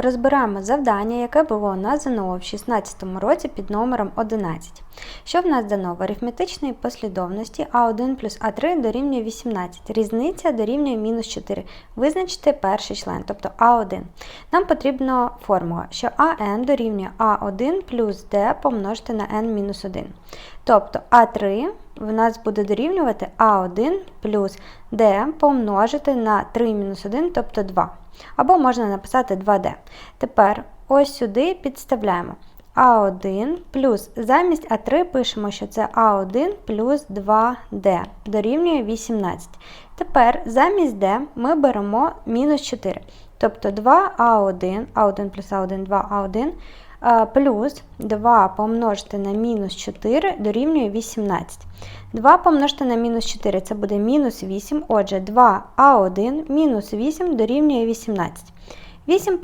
Розбираємо завдання, яке було у нас ЗНО в 16 році під номером 11. Що в нас дано в арифметичній послідовності А1 плюс А3 дорівнює 18. Різниця дорівнює мінус 4. Визначте перший член, тобто А1. Нам потрібна формула, що АН дорівнює А1 плюс Д помножити на n мінус 1. Тобто А3 в нас буде дорівнювати А1 плюс D помножити на 3 мінус 1, тобто 2. Або можна написати 2D. Тепер ось сюди підставляємо А1 плюс замість А3 пишемо, що це А1 плюс 2D дорівнює 18. Тепер замість D ми беремо мінус 4. Тобто 2А1, А1 плюс А1, 2А1 а, плюс 2 помножити на мінус 4 дорівнює 18. 2 помножити на мінус 4 це буде мінус 8. Отже, 2а1 мінус 8 дорівнює 18. 8